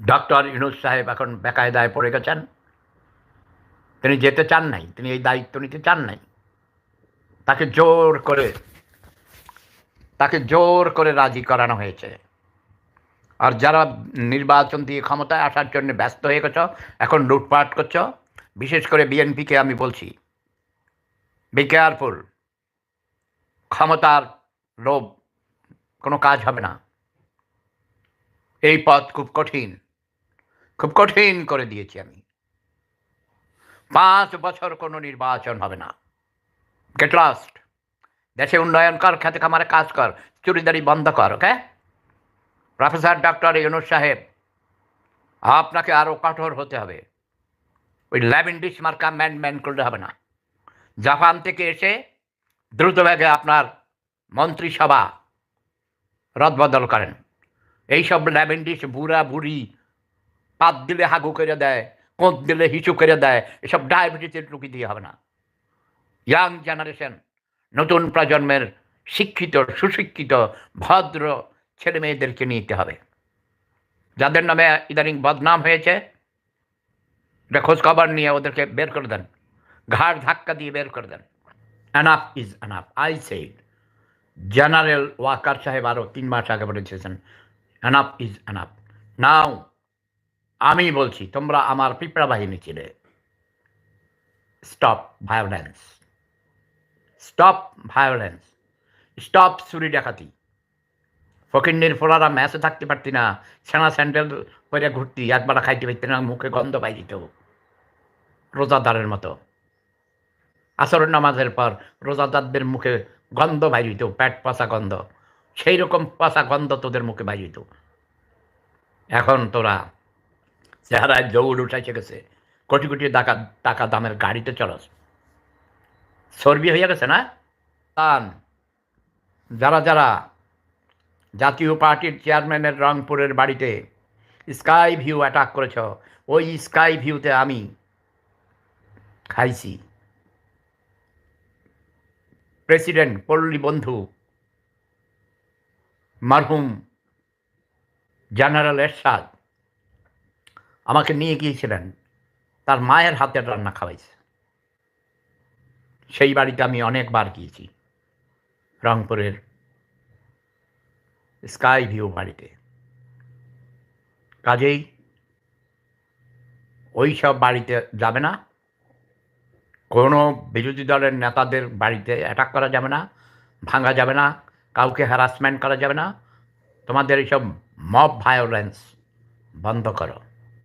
Doctor Yunus সাহেব এখন বেকায়দায় পড়ে গেছেন। তিনি যেতে চান নাই, তিনি এই দায়িত্ব নিতে চান নাই। তাকে জোর করে, তাকে জোর করে রাজি করানো হয়েছে। আর যারা নির্বাচন দিয়ে ক্ষমতায় আসার জন্য ব্যস্ত হয়ে গেছ, এখন লুটপাট করছ, বিশেষ করে বিএনপিকে আমি বলছি বি কেয়ারফুল ক্ষমতার লোভ, কোনো কাজ হবে না। এই পথ খুব কঠিন। খুব কঠিন করে দিয়েছি আমি। পাঁচ বছর কোনো নির্বাচন হবে না। গেট লাস্ট দেশে উন্নয়ন কর, খেতে খামারে কাজ কর, চুরিদারি বন্ধ কর ওকে প্রফেসর ডক্টর ইউনুস সাহেব, আপনাকে আরও কঠোর হতে হবে। ওই ল্যাভেন্ডিস মার্কা ম্যান ম্যান করলে হবে না। জাপান থেকে এসে দ্রুতবেগে আপনার মন্ত্রিসভা রদবদল করেন। এইসব ল্যাভেন্ডিস বুড়া বুড়ি পাত দিলে হাগু করে দেয়, কোঁত দিলে হিচু করে দেয়, এসব ডায়াবেটিসের রুগী দিয়ে হবে না। ইয়াং জেনারেশন নতুন প্রজন্মের শিক্ষিত, সুশিক্ষিত, ভদ্র ছেলে মেয়েদেরকে নিতে হবে। যাদের নামে ইদানিং বদনাম হয়েছে এটা খোঁজ খবর নিয়ে ওদেরকে বের করে দেন। ঘাড় ধাক্কা দিয়ে বের করে দেন। Enough is enough I said General Walker সাহেব আরও তিন মাস আগে বলেছেন অ্যানাফ ইজ অ্যানাফ নাও আমি বলছি, তোমরা আমার পিঁপড়া বাহিনী ছিলে stop violence stop violence stop চুরি ডাকাতি। ফকিন্নির ফোলারা ম্যাচে থাকতে পারতি না সেনা স্যান্ডেল পরে ঘুরতি একবার খাইতে পারতি না, মুখে গন্ধ পাই দিত। রোজাদারের মতো। আসর নামাজের পর রোজাদারদের মুখে গন্ধ বাইরিত প্যাট পচা গন্ধ। সেই রকম পচা গন্ধ তোদের মুখে বাইরিত এখন তোরা চেহারায় দৌড় উঠাইছে গেছে। কোটি কোটি টাকা টাকা দামের গাড়িতে চলস সর্বি হয়ে গেছে না? তান যারা যারা জাতীয় পার্টির চেয়ারম্যানের রংপুরের বাড়িতে স্কাই ভিউ অ্যাটাক করেছ, ওই স্কাই ভিউতে আমি খাইছি। প্রেসিডেন্ট পল্লী বন্ধু মারহুম জেনারেল এরশাদ আমাকে নিয়ে গিয়েছিলেন। তার মায়ের হাতের রান্না খাওয়াইছে। সেই বাড়িতে আমি অনেকবার গিয়েছি। রংপুরের স্কাই ভিউ বাড়িতে। কাজেই ওই সব বাড়িতে যাবে না। কোনো বিরোধী দলের নেতাদের বাড়িতে অ্যাটাক করা যাবে না, ভাঙা যাবে না, কাউকে হ্যারাসমেন্ট করা যাবে না। তোমাদের এইসব মব ভায়োলেন্স বন্ধ করো।